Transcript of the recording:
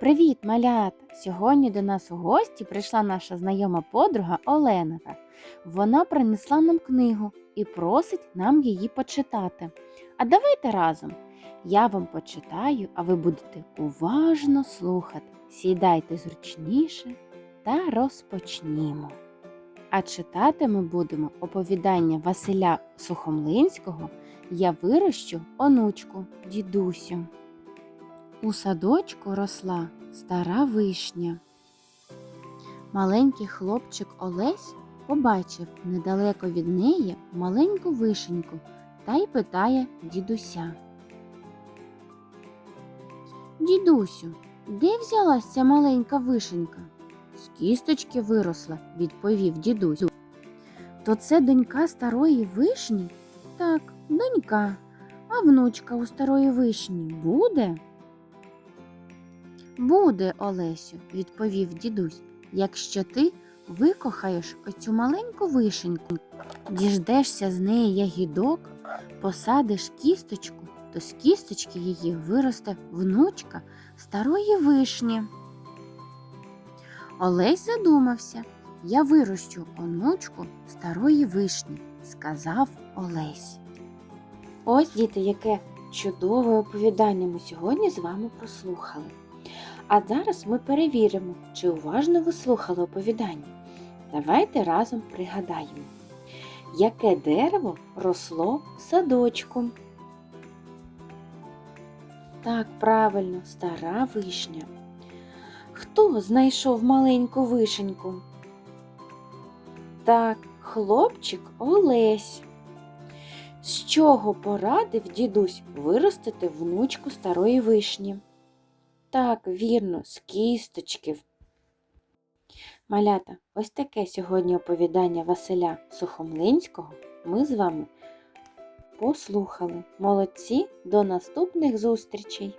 Привіт, малята! Сьогодні до нас у гості прийшла наша знайома подруга Оленка. Вона принесла нам книгу і просить нам її почитати. А давайте разом. Я вам почитаю, а ви будете уважно слухати. Сідайте зручніше та розпочнімо. А читати ми будемо оповідання Василя Сухомлинського Я вирощу онучку, дідусю. У садочку росла стара вишня. Маленький хлопчик Олесь побачив недалеко від неї маленьку вишеньку та й питає дідуся. Дідусю, де взялась ця маленька вишенька? З кісточки виросла, відповів дідусь. То це донька старої вишні? Так, донька. А внучка у старої вишні буде? Буде, Олесю, відповів дідусь, якщо ти викохаєш оцю маленьку вишеньку, діждешся з неї ягідок, посадиш кісточку, то з кісточки її виросте внучка старої вишні. Олесь задумався. Я вирощу онучку старої вишні, сказав Олесь. Ось, діти, яке чудове оповідання ми сьогодні з вами прослухали. А зараз ми перевіримо, чи уважно ви слухали оповідання. Давайте разом пригадаємо, яке дерево росло в садочку. Так, правильно, стара вишня. Хто знайшов маленьку вишеньку? Так, хлопчик Олесь. З чого порадив дідусь виростити внучку старої вишні? Так, вірно, з кісточки. Малята, ось таке сьогодні оповідання Василя Сухомлинського ми з вами послухали. Молодці, до наступних зустрічей!